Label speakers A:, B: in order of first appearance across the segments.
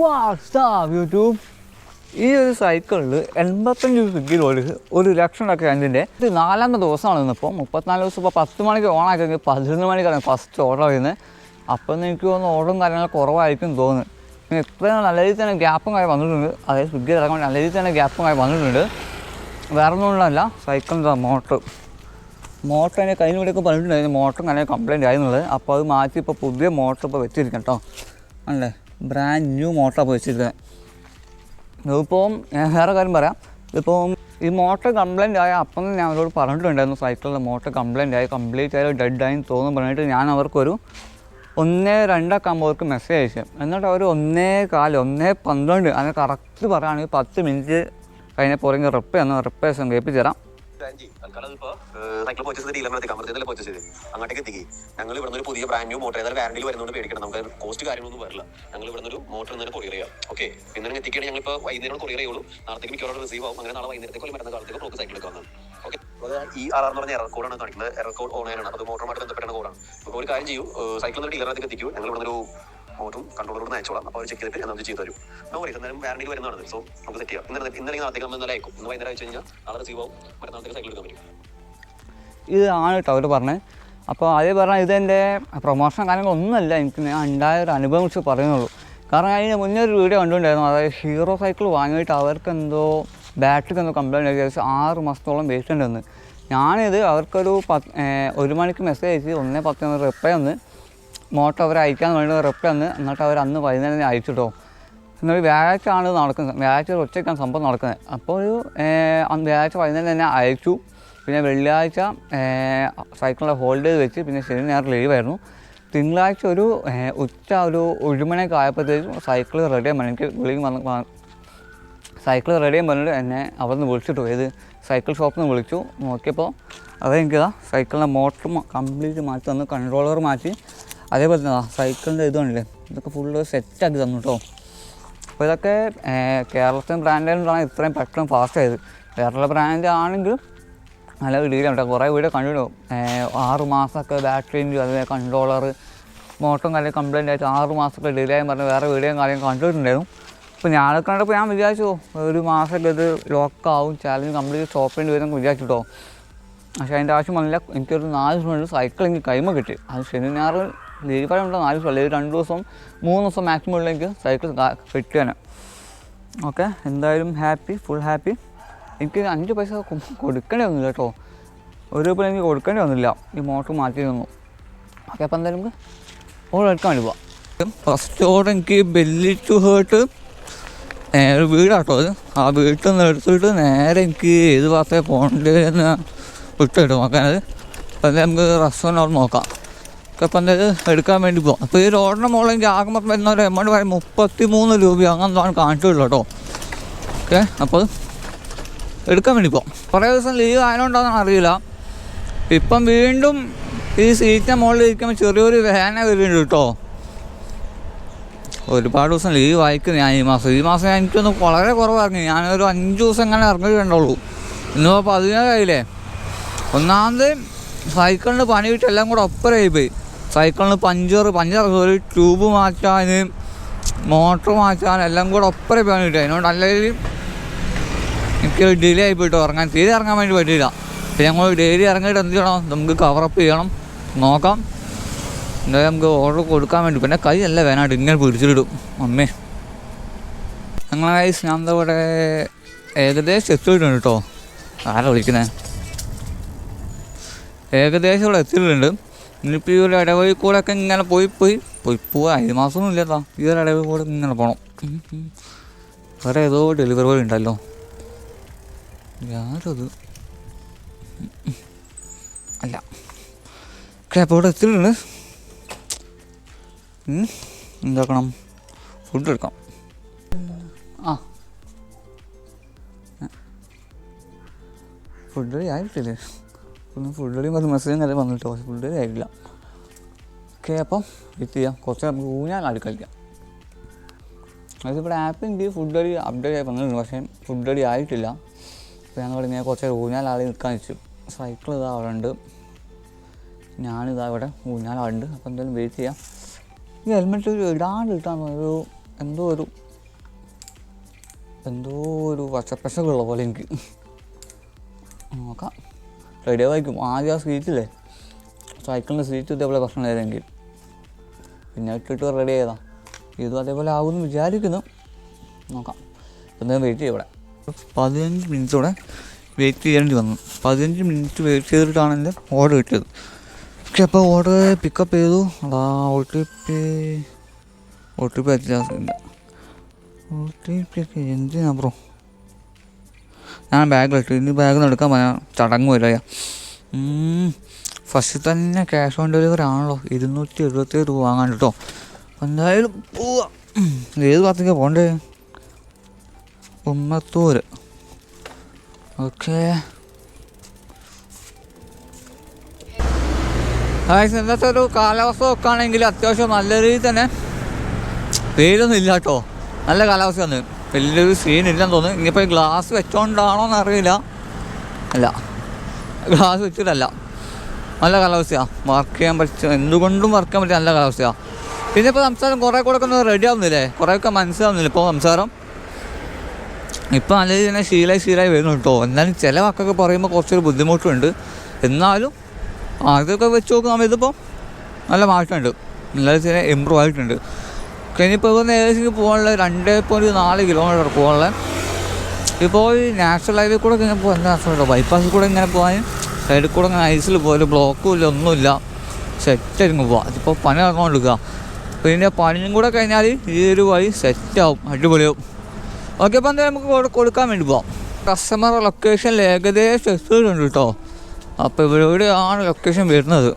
A: WhatsApp YouTube ഈ ഒരു സൈക്കിളിൽ എൺപത്തഞ്ച് കിലോയിൽ ഒരു ലക്ഷം ഒക്കെ അതിന്റെ ഇത് നാലാമത്തെ ദിവസമാണ് ഇന്നിപ്പോൾ മുപ്പത്തിനാല് ദിവസം ഇപ്പോൾ പത്ത് മണിക്ക് ഓണാക്കി പതിനൊന്ന് മണിക്കാണ് ഫസ്റ്റ് ഓർഡർ ചെയ്യുന്നത് അപ്പം എനിക്ക് തോന്നുന്നു ഓർഡറും കാര്യങ്ങളും കുറവായിരിക്കും തോന്നുന്നു. പിന്നെ ഇത്രയും നല്ല രീതിയിൽ തന്നെ ഗ്യാപ്പും കാര്യം വന്നിട്ടുണ്ട്. അതായത് സ്വിഗ്ഗി ഇറങ്ങാൻ നല്ല രീതിയിൽ തന്നെ ഗ്യാപ്പും കാര്യം വന്നിട്ടുണ്ട്. വേറെ ഒന്നുമുള്ളതല്ല സൈക്കിളിന്റെ മോട്ടർ മോട്ടർ അതിന്റെ കഴിഞ്ഞ കൂടെയൊക്കെ പറഞ്ഞിട്ടുണ്ടായിരുന്നു മോട്ടർ നല്ല കംപ്ലയിന്റ് ആയിരുന്നുള്ളത് അപ്പോൾ അത് മാറ്റി ഇപ്പോൾ പുതിയ മോട്ടർ ഇപ്പോൾ വെച്ചിരിക്കണം കേട്ടോ. അല്ലേ? ബ്രാൻഡ് ന്യൂ മോട്ടർ ഇപ്പോൾ വെച്ചിരിക്കുന്നത് ഇതിപ്പോൾ ഞാൻ വേറെ കാര്യം പറയാം. ഇതിപ്പോൾ ഈ മോട്ടർ കംപ്ലൈന്റ് ആയ അപ്പം ഞാൻ അവരോട് പറഞ്ഞിട്ടുണ്ടായിരുന്നു സൈക്കിളിന്റെ മോട്ടർ കംപ്ലൈന്റ് ആയി കംപ്ലീറ്റ് ആയി ഡെഡ് ആയി തോന്നുന്നു പറഞ്ഞിട്ട് ഞാൻ അവർക്കൊരു ഒന്നേ രണ്ടൊക്കെ ആകുമ്പോൾ അവർക്ക് മെസ്സേജ് അയച്ചു. എന്നിട്ട് അവർ ഒന്നേ കാൽ ഒന്നേ പന്ത്രണ്ട് അങ്ങനെ കറക്റ്റ് പറയുകയാണെങ്കിൽ പത്ത് മിനിറ്റ് കഴിഞ്ഞപ്പോൾ പുറകെ റിപ്പ് എന്ന് റിപ്പേഴ്സ് കേൾപ്പിച്ച് തരാം.
B: ബ്രാഞ്ചി തൽക്കാലം അതിപ്പോ സൈക്കിൾ പർച്ചേസ് ചെയ്ത് ഡീലറിനെ എത്തിക്കാൻ പർച്ചേസ് ചെയ്ത്. അങ്ങോട്ടേക്ക് എത്തിക്കി. ഞങ്ങൾ ഇവിടുന്ന് ഒരു പുതിയ ബ്രാൻഡ് ന്യൂ മോട്ടർ ഏതായാലും വാറണ്ടിയിൽ വരുന്നതുകൊണ്ട് പേടിക്കണം നമുക്ക് കോസ്റ്റ് കാര്യങ്ങളൊന്നും വരില്ല. ഞങ്ങൾ ഇവിടുന്ന് ഒരു മോട്ടർ നിന്ന് കൊറിയർ ചെയ്യാം. ഓക്കെ ഇന്നലെ നിങ്ങൾ എത്തിക്കുകയാണെങ്കിൽ ഞങ്ങൾ ഇപ്പോൾ വൈകുന്നേരം കൊറിയർ ചെയ്യുള്ളൂ. നാളത്തേക്ക് മിക്കവാറും റിസീവ് ആവും. അങ്ങനെ നാളെ വൈകുന്നേരത്തേക്ക് മരുന്ന കാലത്തേക്ക് നമുക്ക് സൈക്കിൾ എടുക്കാം ഓക്കെ ഈ ആർ എന്ന് പറഞ്ഞ എറർ കോഡാണ് കാണിക്കുന്നത്. എറർ കോഡ് ഓൺ ആണ്. അത് മോട്ടറുമായിട്ട് ബന്ധപ്പെട്ട കോഡാണ് അപ്പോൾ ഒരു കാര്യം ചെയ്യൂ. സൈക്കിൾ ഒന്ന് ഡീലറിലേക്ക് എത്തിക്കൂ. ഞങ്ങൾ ഇവിടുന്ന് ഒരു മോട്ടറും കൺട്രോളറോട് അയച്ചോളാം. അപ്പോൾ ചെക്ക് ചെയ്തിട്ട് നമുക്ക് ചെയ്തു തരും. നോ വരീസ് എന്തായാലും വരുന്നതാണ് സോ നമുക്ക് സെറ്റ് ചെയ്യാം. ഇന്നലെ ഇന്നലെ നാളത്തേക്ക് നമ്മൾ ഇന്നലെ അയക്കും ഇന്ന് വൈകുന്നേരം അയച്ചു കഴിഞ്ഞാൽ നാളെ റിസീവ് ആവും. മറ്റന്നാളത്തേക്ക് സൈക്കിൾ എടുക്കാൻ പറ്റും.
A: ഇത് ആണ് കേട്ടോ അവർ പറഞ്ഞത് അപ്പോൾ അതേ പറഞ്ഞാൽ ഇതെന്റെ പ്രൊമോഷൻ കാര്യങ്ങളൊന്നുമല്ല. എനിക്ക് ഞാൻ ഉണ്ടായ ഒരു അനുഭവം വെച്ച് പറയുന്നുള്ളൂ. കാരണം അതിന് മുന്നേ ഒരു വീഡിയോ കണ്ടുകൊണ്ടായിരുന്നു അതായത് ഹീറോ സൈക്കിൾ വാങ്ങിയിട്ട് അവർക്ക് എന്തോ ബാറ്ററിക്ക് എന്തോ കംപ്ലൈന്റ് ഏകദേശം ആറ് മാസത്തോളം വേസ്റ്റ് ഉണ്ടെന്ന്. ഞാനിത് അവർക്കൊരു പത്ത് ഒരു മണിക്ക് മെസ്സേജ് അയച്ച് ഒന്നേ പത്ത് റിപ്ലൈ ഒന്ന് മോട്ടർ അവർ അയക്കാൻ വേണ്ടി റിപ്ലൈ അന്ന് എന്നിട്ട് അവർ അന്ന് വൈകുന്നേരം തന്നെ അയച്ചിട്ടോ. എന്നാൽ വ്യാഴാഴ്ച ആണ് നടക്കുന്നത്. വ്യാഴാഴ്ച ഉച്ചയ്ക്കാണ് സംഭവം നടക്കുന്നത്. അപ്പോൾ ഒരു വ്യാഴാഴ്ച വൈകുന്നേരം തന്നെ അയച്ചു. പിന്നെ വെള്ളിയാഴ്ച സൈക്കിളിന്റെ ഹോൾഡ് ചെയ്ത് വെച്ച്. പിന്നെ ശനി നേരം ലീവായിരുന്നു തിങ്കളാഴ്ച ഒരു ഉച്ച ഒരു ഒരു മണിയൊക്കെ ആയപ്പോഴത്തേക്കും സൈക്കിൾ റെഡി ആകുമ്പോൾ എനിക്ക് വിളിക്കും വന്ന് സൈക്കിൾ റെഡി ആകുമ്പോൾ പറഞ്ഞിട്ട് എന്നെ അവിടെ നിന്ന് വിളിച്ചിട്ടു. ഏത് സൈക്കിൾ ഷോപ്പിൽ നിന്ന് വിളിച്ചു. നോക്കിയപ്പോൾ അതെനിക്കതാ സൈക്കിളിന്റെ മോട്ടർ കംപ്ലീറ്റ് മാറ്റി തന്നു. കൺട്രോളർ മാറ്റി. അതേപോലെ തന്നെ സൈക്കിളിന്റെ ഇതുണ്ടല്ലേ ഇതൊക്കെ ഫുള്ള് സെറ്റാക്കി തന്നു കേട്ടോ അപ്പോൾ ഇതൊക്കെ കേരളത്തിലെ ബ്രാൻഡുകളാണ് ഇത്രയും പെട്ടെന്ന് ഫാസ്റ്റ് ആയത്. കേരള ബ്രാൻഡ് ആണെങ്കിലും നല്ല രീതിയിലാണ് കേട്ടോ കുറേ വീഡിയോ കണ്ടു ആറ് മാസമൊക്കെ ബാറ്ററിന്റെ അതുപോലെ കൺട്രോളർ മോട്ടറും കാര്യം കംപ്ലൈന്റ് ആയിട്ട് ആറ് മാസമൊക്കെ ഡിലേ ആയി പറഞ്ഞ് വേറെ വീഡിയോയും കാര്യം കണ്ടിട്ടുണ്ടായിരുന്നു. അപ്പോൾ ഞാനൊക്കെ കണ്ടപ്പോൾ ഞാൻ വിചാരിച്ചു ഒരു മാസമൊക്കെ ഇത് ലോക്കാവും ചാലഞ്ച് കംപ്ലീറ്റ് സ്റ്റോപ്പ് ചെയ്യേണ്ടി വരും വിചാരിച്ചു കേട്ടോ പക്ഷേ അതിന്റെ ആവശ്യം വന്നില്ല. എനിക്കൊരു നാല് ദിവസം സൈക്കിൾ എനിക്ക് കൈമ കിട്ടി. അത് ശനി ലീവ് ഉണ്ടോ നാല് ദിവസം അല്ലെങ്കിൽ രണ്ട് ദിവസം മൂന്ന് ദിവസം മാക്സിമം ഉള്ളിലേക്ക് സൈക്കിൾ സൈക്കിൾ തന്നെ ഓക്കെ എന്തായാലും ഹാപ്പി ഫുൾ ഹാപ്പി എനിക്ക് അഞ്ച് പൈസ കൊടുക്കേണ്ടി വന്നില്ല കേട്ടോ. ഒരു രൂപ എനിക്ക് കൊടുക്കേണ്ടി വന്നില്ല. ഈ മോട്ടർ മാറ്റി തന്നു ഓക്കെ അപ്പോൾ എന്തായാലും നമുക്ക് ഓർഡർ എടുക്കാൻ വേണ്ടി പോവാം. ഫസ്റ്റ് ഓർഡർ എനിക്ക് ബെല്ലി ടു ഹേർട്ട് നേരെ വീടാട്ടോ അത് ആ വീട്ടിൽ നിന്ന് എടുത്തിട്ട് നേരെ എനിക്ക് ഏത് ഭാഗത്തേക്ക് പോകേണ്ടതെന്ന് വിട്ടിട്ട് നോക്കാനത് അപ്പം എന്തായാലും നമുക്ക് റെസ്റ്റോറന്റ് അവിടെ നോക്കാം. എന്തായാലും എടുക്കാൻ വേണ്ടി പോകും അപ്പോൾ ഈ റോഡിന് മുകളിൽ ആകുമ്പോൾ വരുന്ന ഒരു എമൗണ്ട് പറയും മുപ്പത്തി മൂന്ന് രൂപ അങ്ങനെന്താണ് കാണിച്ചിട്ടുള്ളൂ കേട്ടോ. ഓക്കെ അപ്പോൾ എടുക്കാൻ വേണ്ടി പോകും കുറേ ദിവസം ലീവ് ആയതുകൊണ്ടാണെന്ന് അറിയില്ല. ഇപ്പം വീണ്ടും ഈ സീറ്റിന്റെ മുകളിൽ ഇരിക്കുമ്പോൾ ചെറിയൊരു വേന വരുന്നുണ്ട് കേട്ടോ. ഒരുപാട് ദിവസം ലീവ് വായിക്കുന്നു ഞാൻ ഈ മാസം. ഈ മാസം എനിക്കൊന്ന് വളരെ കുറവായിരുന്നു. ഞാനൊരു അഞ്ച് ദിവസം എങ്ങനെ ഇറങ്ങിയിട്ടുണ്ടുള്ളൂ ഇന്നിപ്പോൾ പതിനേഴായില്ലേ? ഒന്നാമത് സൈക്കിളിന് പണി കിട്ടി എല്ലാം കൂടെ ഒപ്പരായി പോയി സൈക്കിളിന് പഞ്ചർ പഞ്ചർ ഒരു ട്യൂബ് മാറ്റാൻ മോട്ടർ മാറ്റാൻ എല്ലാം കൂടെ ഒപ്പര പോകാൻ കിട്ടി അതിനോട് അല്ലെങ്കിൽ എനിക്ക് ഡിലേ ആയി പോയിട്ട് ഇറങ്ങാൻ തീരെ ഇറങ്ങാൻ വേണ്ടി പറ്റില്ല പിന്നെ ഞങ്ങൾ ഡെയിലി ഇറങ്ങിയിട്ട് എന്ത് ചെയ്യണം? നമുക്ക് കവറപ്പ് ചെയ്യണം. നോക്കാം. എന്തായാലും നമുക്ക് ഓർഡർ കൊടുക്കാൻ വേണ്ടി. പിന്നെ കൈ അല്ല വേനായിട്ട് ഇങ്ങനെ പിടിച്ചിട്ടിടും. അമ്മേ. ഞങ്ങളെ കൈസ് ഞാൻ എന്താ ഇവിടെ ഏകദേശം എത്തിയിട്ടുണ്ട് കേട്ടോ. ആരാ വിളിക്കുന്നത് ഏകദേശം ഇവിടെ എത്തിയിട്ടുണ്ട്. ഇനിയിപ്പോൾ ഈ ഒരു ഇടവഴി കൂടെ ഒക്കെ ഇങ്ങനെ പോയി പോയി പോയി പോവാ. ഏത് മാസമൊന്നും ഇല്ലതാ ഈ ഒരു ഇടവഴി കൂടെ ഇങ്ങനെ പോകണം. വേറെ ഏതോ ഡെലിവറി ബോയ് ഉണ്ടല്ലോ. ഞാനത് അല്ല. അപ്പോൾ ഇവിടെ എത്തിയിട്ടുണ്ട്. എന്താക്കണം? ഫുഡ് എടുക്കാം. ആ. ഫുഡ് ആയിട്ടില്ലേ? ഒന്ന് റെഡി പറഞ്ഞ് മെസ്സേജ് നേരെ വന്നിട്ടോ? ഫുഡ് റെഡി ആയിട്ടില്ല. ഓക്കെ അപ്പം ഇത് ചെയ്യാം. കുറച്ച് നമുക്ക് ഊഞ്ഞാലാടി കളിക്കാം. അതായത് ആപ്പ് എനിക്ക് ഫുഡ് അടി അപ്ഡേറ്റ് ആയി വന്നിട്ടുണ്ട്. പക്ഷേ ഫുഡ് അടി ആയിട്ടില്ല. അപ്പോൾ ഞാൻ പറഞ്ഞു ഞാൻ കുറച്ച് ഊഞ്ഞാൽ ആളി നിൽക്കാൻ വെച്ചു. സൈക്കിൾ ഇതാ അവിടെ ഉണ്ട്. ഞാനിതാ ഇവിടെ ഊഞ്ഞാൽ ഉണ്ട് അപ്പോൾ എന്തായാലും വെയിറ്റ് ചെയ്യാം. ഈ ഹെൽമെറ്റ് ഒരു ഇടാണ്ട് ഇട്ടാൽ ഒരു എന്തോ ഒരു എന്തോ ഒരു പച്ചപ്പശകുള്ള പോലെ എനിക്ക്. നോക്കാം. റെഡി ആയിരിക്കും ആദ്യം ആ സീറ്റില്ലേ? സൈക്കിളിന്റെ സീറ്റ് ഇതേപോലെ ഭക്ഷണം ആയിരുന്നെങ്കിൽ പിന്നെ ഇട്ടിട്ട് റെഡി ചെയ്താൽ ഇതും അതേപോലെ ആകുമെന്ന് വിചാരിക്കുന്നു. നോക്കാം. എന്തായാലും വെയിറ്റ് ചെയ്യും ഇവിടെ. പതിനഞ്ച് മിനിറ്റോടെ വെയിറ്റ് ചെയ്യേണ്ടി വന്നു. പതിനഞ്ച് മിനിറ്റ് വെയിറ്റ് ചെയ്തിട്ടാണ് എന്റെ ഓർഡർ കിട്ടിയത്. പക്ഷെ അപ്പോൾ ഓർഡർ പിക്കപ്പ് ചെയ്തു. അതാ O T P O T P അത്യാവശ്യമില്ല O T P ഒക്കെ എന്തിനാ ബ്രോ ഞാൻ ബാഗിലിട്ട് ഇനി ബാഗ് എടുക്കാൻ പറയാം ചടങ്ങ് വരിക ഫസ്റ്റ് തന്നെ ക്യാഷ് ഓൺ ഡെലിവറി ആണല്ലോ. ഇരുന്നൂറ്റി എഴുപത്തേഴ് രൂപ വാങ്ങാൻ കേട്ടോ. എന്തായാലും പോവാ. ഏത് ഭാഗത്തേക്കാണ് പോകണ്ടേ? ഉമ്മത്തൂർ ഓക്കെ. ഇന്നത്തെ ഒരു കാലാവസ്ഥ നോക്കുകയാണെങ്കിൽ അത്യാവശ്യം നല്ല രീതിയിൽ തന്നെ വെയിലൊന്നും ഇല്ല കേട്ടോ. നല്ല കാലാവസ്ഥയാണ് വലിയൊരു സീൻ ഇല്ലെന്ന് തോന്നുന്നു. ഇനിയിപ്പോൾ ഗ്ലാസ് വെച്ചോണ്ടാണോ എന്നറിയില്ല അല്ല. ഗ്ലാസ് വെച്ചിട്ടല്ല. നല്ല കാലാവസ്ഥയാണ് വർക്ക് ചെയ്യാൻ പറ്റും എന്തുകൊണ്ടും വർക്ക് ചെയ്യാൻ പറ്റിയ നല്ല കാലാവസ്ഥയാണ് പിന്നെ ഇപ്പോൾ സംസാരം കുറേ കൂടെ ഒക്കെ ഒന്ന് റെഡി ആവുന്നില്ലേ? കുറേയൊക്കെ മനസ്സിലാവുന്നില്ല ഇപ്പോൾ സംസാരം? ഇപ്പം നല്ല രീതിയിൽ തന്നെ ശീലായി ശീലായി വരുന്നു കേട്ടോ. എന്നാലും ചില വാക്കൊക്കെ പറയുമ്പോൾ കുറച്ചൊരു ബുദ്ധിമുട്ടുണ്ട്. എന്നാലും അതൊക്കെ വെച്ച് നോക്കുമ്പോൾ ഇതിപ്പോൾ നല്ല മാറ്റമുണ്ട്. നല്ല രീതിയിൽ ഇമ്പ്രൂവ് ആയിട്ടുണ്ട്. ഇനിയിപ്പോൾ ഇവിടുന്ന് ഏകദേശം പോകാനുള്ള രണ്ട് പോയിന്റ് നാല് കിലോമീറ്റർ പോകാനുള്ള. ഇപ്പോൾ ഈ നാഷണൽ ഹൈവേ കൂടെ ഇങ്ങനെ പോകാൻ നാഷണൽ ബൈപ്പാസിൽ കൂടെ ഇങ്ങനെ പോകാൻ സൈഡിൽ കൂടെ ഇങ്ങനെ ഐസിൽ പോലും ബ്ലോക്കും ഇല്ല ഒന്നുമില്ല. സെറ്റായിരിക്കും പോവാം. അതിപ്പോൾ പണി നടന്നുകൊണ്ടിരിക്കുക പിന്നെ പണിയും കൂടെ കഴിഞ്ഞാൽ ഈ ഒരു വഴി സെറ്റാവും അടിപൊളിയാവും. ഓക്കെ അപ്പോൾ എന്തായാലും നമുക്ക് കൊടു- കൊടുക്കാൻ വേണ്ടി പോവാം. കസ്റ്റമർ ലൊക്കേഷനിൽ ഏകദേശം എത്തിയിട്ടുണ്ട് കേട്ടോ അപ്പോൾ ഇവിടെ ഇവിടെയാണ് ലൊക്കേഷൻ വരുന്നത്.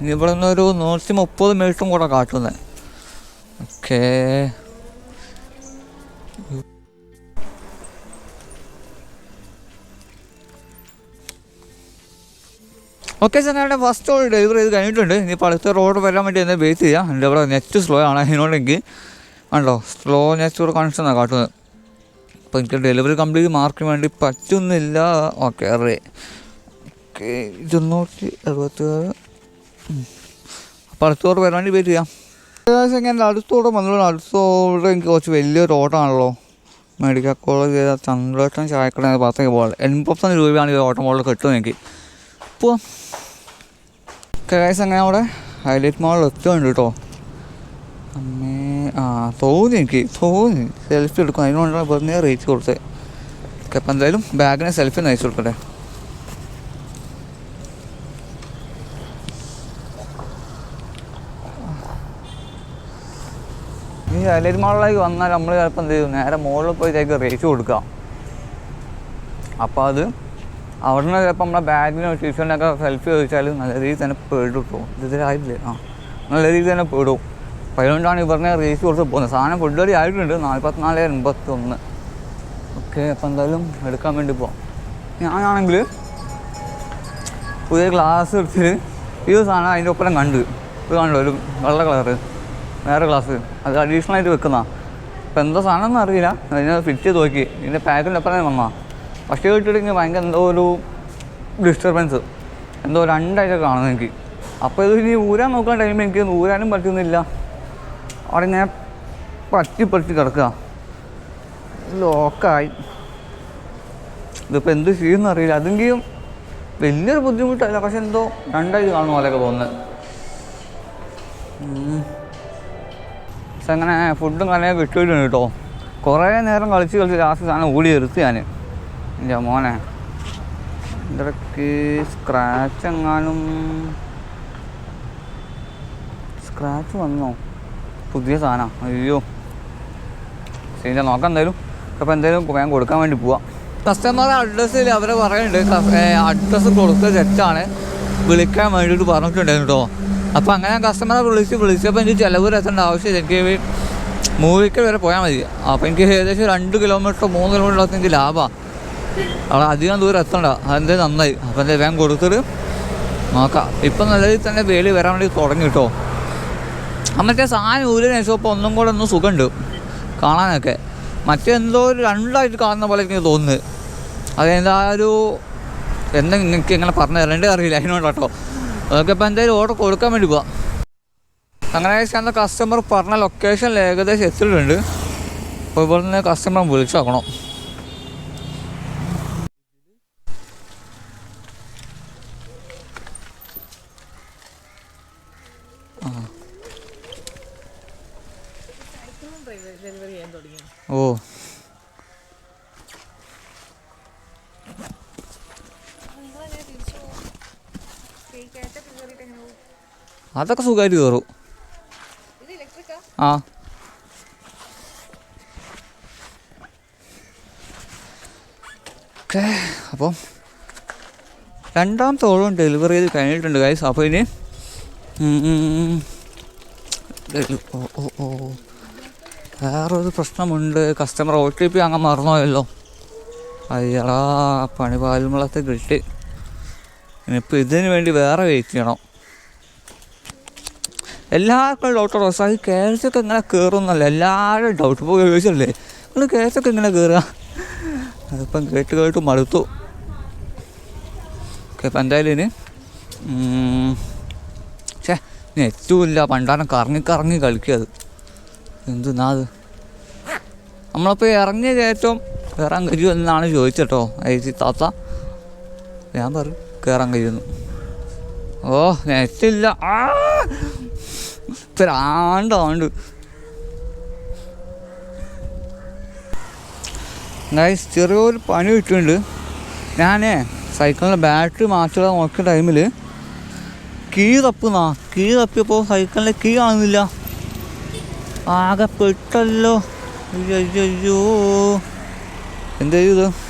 A: ഇനി ഇവിടെ നിന്ന് ഒരു നൂറ്റി മുപ്പത് മിനിറ്റും കൂടെ കാട്ടുന്നത് ഓക്കേ ഓക്കെ സാർ ഞാൻ ഫസ്റ്റ് ഓൾ ഡെലിവറി ചെയ്ത് കഴിഞ്ഞിട്ടുണ്ട്. ഇനിയിപ്പോൾ അടുത്ത റോഡ് വരാൻ വേണ്ടി എന്നെ വെയിറ്റ് ചെയ്യാം. എന്റെ ഇവിടെ നെറ്റ് സ്ലോ ആണ് അതിനോടെങ്കിൽ. ആണല്ലോ സ്ലോ നെറ്റ് കണക്ഷൻ ആണ് കാട്ടുന്നത്. അപ്പോൾ എനിക്ക് ഡെലിവറി കംപ്ലീറ്റ് മാർക്കിന് വേണ്ടി പറ്റുന്നില്ല. ഓക്കെ അറേ ഓക്കെ ഇരുന്നൂറ്റി എഴുപത്തേഴ് അപ്പോൾ അടുത്ത റോഡ് വരാൻ വേണ്ടി വെയിറ്റ് ചെയ്യാം. ഏകദേശം ഞാൻ അടുത്തോടെ വന്നോളൂ. അടുത്തോടെ എനിക്ക് കുറച്ച് വലിയ റോഡാണല്ലോ മെഡിക്കൽ കോളേജ് ചെയ്ത ചന്ദ്രേട്ടൻ ചായക്കട എന്ന ഭാഗത്തേക്ക് പോകാൻ. എൺപത്തൊന്ന് രൂപയാണ് ഈ ഓട്ടം മോളിൽ കിട്ടുന്നത് എനിക്ക്. ഇപ്പോൾ കേസ് അങ്ങനെ അവിടെ ഹൈലൈറ്റ് മോളിൽ എത്തുന്നുണ്ട് കേട്ടോ അമ്മേ ആ തോന്നി എനിക്ക് തോന്നി. സെൽഫി എടുക്കും അതിനുകൊണ്ടാണ് വെറുതെ റേറ്റ് കൊടുത്തത്. അപ്പം എന്തായാലും ബാഗിന് സെൽഫി ഒന്ന് അയച്ചു കൊടുക്കട്ടെ. ഹൈലൈറ്റ് മാളിലേക്ക് വന്നാൽ നമ്മൾ ചിലപ്പോൾ എന്ത് ചെയ്യും? നേരെ മുകളിൽ പോയി ഇതേക്ക് റേസ് കൊടുക്കാം. അപ്പോൾ അത് അവിടെ നിന്ന് ചിലപ്പോൾ നമ്മളെ ബാഗിനോ ടീഷർട്ടിനൊക്കെ സെൽഫി ചോദിച്ചാൽ നല്ല രീതിയിൽ തന്നെ പെടും കേട്ടോ ഇതിലായില്ലേ ആ നല്ല രീതിയിൽ തന്നെ പേടും അപ്പോൾ അതുകൊണ്ടാണ് ഇവരുടെ റേസ് കൊടുത്ത് പോകുന്നത്. സാധനം ഫുഡ് വഴി ആയിട്ടുണ്ട്. നാൽപ്പത്തിനാല് എൺപത്തി ഒന്ന് ഓക്കെ അപ്പോൾ എന്തായാലും എടുക്കാൻ വേണ്ടി പോവാം. ഞാനാണെങ്കിൽ പുതിയ ഗ്ലാസ് എടുത്തിട്ട് ഈ സാധനം അതിന്റെ ഒപ്പം കണ്ട്. ഇത് കണ്ടു? ഒരു വെള്ള കളറ്. വേറെ ഗ്ലാസ് അത് അഡീഷണൽ ആയിട്ട് വെക്കുന്ന. അപ്പോൾ എന്താ സാധനം അറിയില്ല. അതിനെ ഫിറ്റ് ചെയ്ത് നോക്കി. ഇതിന്റെ പാക്കിന്റെ ഒപ്പം വന്നാ പക്ഷേ കിട്ടിയിട്ടെങ്കിൽ ഭയങ്കര എന്തോ ഒരു ഡിസ്റ്റർബൻസ് എന്തോ രണ്ടായിട്ട് കാണുന്നു എനിക്ക്. അപ്പോൾ ഇത് ഇനി ഊരാൻ നോക്കാൻ ടൈമിൽ എനിക്ക് ഊരാനും പറ്റുന്നില്ല. അവിടെ ഞാൻ പറ്റി പറ്റി കിടക്കുക ലോക്കായി ഇതിപ്പോൾ എന്ത് ചെയ്യുമെന്ന് അറിയില്ല. അതെങ്കിലും വലിയൊരു ബുദ്ധിമുട്ടല്ല. പക്ഷെ എന്തോ രണ്ടായിട്ട് കാണുന്ന പോലെയൊക്കെ തോന്നുന്നത്. പക്ഷെ അങ്ങനെ ഫുഡും കലയൊക്കെ കിട്ടിയിട്ടുണ്ട് കേട്ടോ. കുറേ നേരം കളിച്ച് കളിച്ച് ലാസ്റ്റ് സാധനം ഓടി എടുത്ത് ഞാൻ എന്റെ മോനെ. ഇടയ്ക്ക് സ്ക്രാച്ച് എങ്ങാനും സ്ക്രാച്ച് വന്നോ? പുതിയ സാധനം. അയ്യോ. ശരി നോക്കാം എന്തായാലും. അപ്പോൾ എന്തായാലും ഞാൻ കൊടുക്കാൻ വേണ്ടി പോവാം. കസ്റ്റമർ അഡ്രസ്സിൽ അവർ പറയുന്നുണ്ട്. അഡ്രസ്സ് കൊടുത്ത തെറ്റാണ്. വിളിക്കാൻ വേണ്ടിയിട്ട് പറഞ്ഞിട്ടുണ്ടായിരുന്നു കേട്ടോ. അപ്പോൾ അങ്ങനെ കസ്റ്റമറെ വിളിച്ച് വിളിച്ചപ്പോൾ എനിക്ക് ചിലവ് രസമുണ്ട് ആവശ്യമില്ല എനിക്ക് മൂവിക്ക് വരെ പോയാൽ മതി. അപ്പോൾ എനിക്ക് ഏകദേശം രണ്ട് കിലോമീറ്റർ മൂന്ന് കിലോമീറ്റർ എനിക്ക് ലാഭമാണ് അവിടെ അധികം ദൂരം എത്തണ്ട. അതെന്തേ നന്നായി. അപ്പം എന്റെ വേഗം കൊടുത്തിട്ട് നോക്കാം. ഇപ്പം നല്ല രീതിയിൽ തന്നെ വേലി വരാൻ വേണ്ടി തുടങ്ങി കേട്ടോ മറ്റേ സാധനം ഊരിന് ശേഷം ഇപ്പോൾ ഒന്നും കൂടെ ഒന്ന് സുഖമുണ്ട് കാണാനൊക്കെ. മറ്റേന്തോ ഒരു രണ്ടായിട്ട് കാണുന്ന പോലെ എനിക്ക് തോന്നുന്നത് അതെന്താ ഒരു എന്താ നിങ്ങൾക്ക് ഇങ്ങനെ പറഞ്ഞു തരേണ്ടത് അറിയില്ല. അതിനോട് കേട്ടോ അതൊക്കെ എന്തായാലും ഓർഡർ കൊടുക്കാൻ വേണ്ടി പോവാം. അങ്ങനെ അന്ന് കസ്റ്റമർ പറഞ്ഞ ലൊക്കേഷനിൽ ഏകദേശം എത്തിയിട്ടുണ്ട്. അപ്പോൾ ഇവിടെ നിന്ന് കസ്റ്റമർ വിളിച്ചു നോക്കണം
C: ഡെലിവറി ചെയ്യാൻ തുടങ്ങി
A: ഓ
C: നിങ്ങളെങ്ങനെ തിരിച്ചു പോകും കയറ്റത്തിൽ കയറിയിട്ട് എങ്ങനെ പോകും
A: അതൊക്കെ സുഖമായിട്ട് കയറും ആ? ഓക്കേ അപ്പം രണ്ടാമത്തെ ഓളം ഡെലിവറി ചെയ്ത് കഴിഞ്ഞിട്ടുണ്ട് ഗൈസ് അപ്പോൾ ഇനി ഓ ഓ ഓ. വേറൊരു പ്രശ്നമുണ്ട്. കസ്റ്റമർ ഒ ടി പി അങ്ങ് മറന്നുപോയല്ലോ. അയ്യടാ പണി പാലുമുളത്ത് കിട്ടി ഇനിയിപ്പോൾ ഇതിന് വേണ്ടി വേറെ വെയിറ്റ് ചെയ്യണം. എല്ലാവർക്കും ഡൗട്ട് സാർ ഈ കേസൊക്കെ ഇങ്ങനെ കയറുന്നല്ല എല്ലാവരും ഡൗട്ട് ഇപ്പോൾ ചോദിച്ചല്ലേ? നിങ്ങൾ കേസൊക്കെ ഇങ്ങനെ കയറുക അതിപ്പം കേട്ട് കേട്ട് മടുത്തു. ഓക്കെ അപ്പം എന്തായാലും ഇനി ഛേ നെറ്റുമില്ല പണ്ടാരം കറങ്ങി കറങ്ങി കളിക്കുക അത്. എന്തെന്നാ അത്? നമ്മളിപ്പോൾ ഇറങ്ങിയ കയറ്റം കയറാൻ കഴിയുമെന്നാണ് ചോദിച്ചട്ടോ ഐ സി താത്ത. ഞാൻ പറയും. കയറാൻ കഴിയുന്നു. ഓ നെറ്റില്ല. ആ! പ്രാണ്ടാണ്ട് ഗൈസ് ചെറിയൊരു പണി കിട്ടുന്നുണ്ട് ഞാനേ സൈക്കിളിന്റെ ബാറ്ററി മാറ്റുക നോക്കിയ ടൈമിൽ കീ തപ്പുന്ന. കീ തപ്പിയപ്പോൾ സൈക്കിളിന്റെ കീ കാണുന്നില്ല. ആകെ പെട്ടല്ലോ. അയ്യോ അയ്യോ എന്ത് ചെയ്തു